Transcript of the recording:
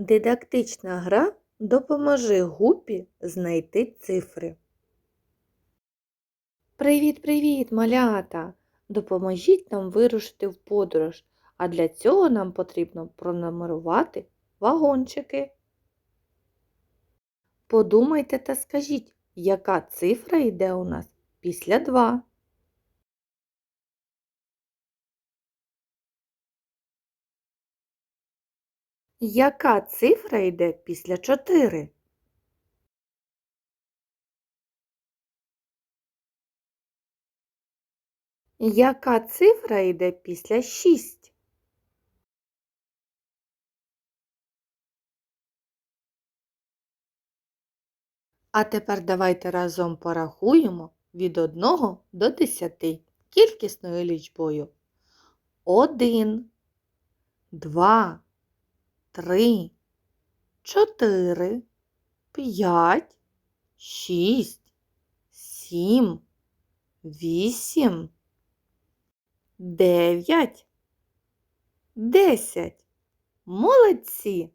Дидактична гра допоможи гупі знайти цифри. Привіт-привіт, малята! Допоможіть нам вирушити в подорож, а для цього нам потрібно пронумерувати вагончики. Подумайте та скажіть, яка цифра йде у нас після 2? Яка цифра йде після 4? Яка цифра йде після 6? А тепер давайте разом порахуємо від 1 до 10 кількісною лічбою. 1, 2, 3, 4, 5, 6, 7, 8, 9, 10. Молодці!